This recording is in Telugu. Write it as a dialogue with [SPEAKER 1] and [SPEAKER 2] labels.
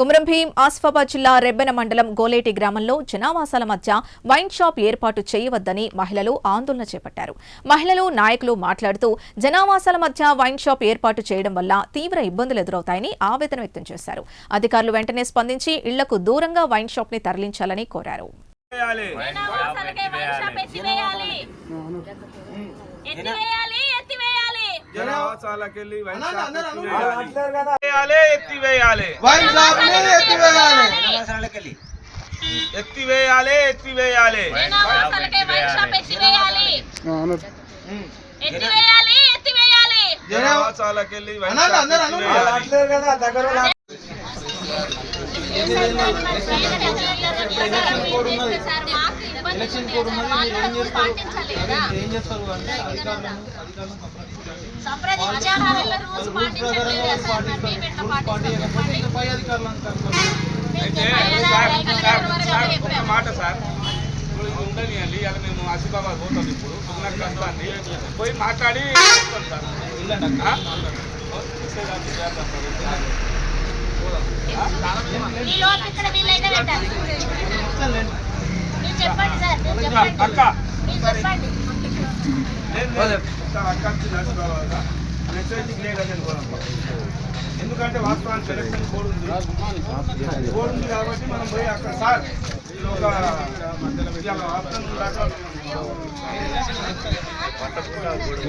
[SPEAKER 1] కుమరం భీం ఆసిఫాబాద్ జిల్లా రెబ్బెన మండలం గోలేటి గ్రామంలో జనావాసాల మధ్య వైన్ షాప్ ఏర్పాటు చేయవద్దని మహిళలు ఆందోళన చేపట్టారు. మహిళలు నాయకులు మాట్లాడుతూ జనావాసాల మధ్య వైన్ షాప్ ఏర్పాటు చేయడం వల్ల తీవ్ర ఇబ్బందులు ఎదురవుతాయని ఆవేదన వ్యక్తం చేశారు. అధికారులు వెంటనే స్పందించి ఇళ్ళకు దూరంగా వైన్ షాప్ని తరలించాలని కోరారు.
[SPEAKER 2] ఎత్తివేయాలి.
[SPEAKER 3] జనవాసాలకెళ్ళి ఎత్తివేయాలి ఎత్తివేయాలి.
[SPEAKER 4] ఎత్తివేయాలి.
[SPEAKER 3] ఎత్తివేయాలి ఎత్తివేయాలి.
[SPEAKER 2] జనావాసాలకే వైన్ షాప్ ఎత్తివేయాలి. ఎత్తివేయాలి ఎత్తివేయాలి.
[SPEAKER 3] జనవాసాలకెళ్ళి
[SPEAKER 4] ఏం చేస్తారు? అంటే అధికారులను పై
[SPEAKER 3] అయితే ఒక మాట సార్. ఇప్పుడు ఇది ఉండనియండి ఇలా మేము ఆసిఫాబాద్ పోతాం ఇప్పుడు. కష్టాన్ని పోయి మాట్లాడి సార్. ఆ? అక్క
[SPEAKER 2] మీరు
[SPEAKER 3] లేదు, లేదు. సార్ ఎందుకంటే వాస్తవానికి సెలక్షన్ కోడ్ ఉంది. బోర్డు ఉంది కాబట్టి మనం పోయి అక్కడ సార్ ఒక మధ్యలో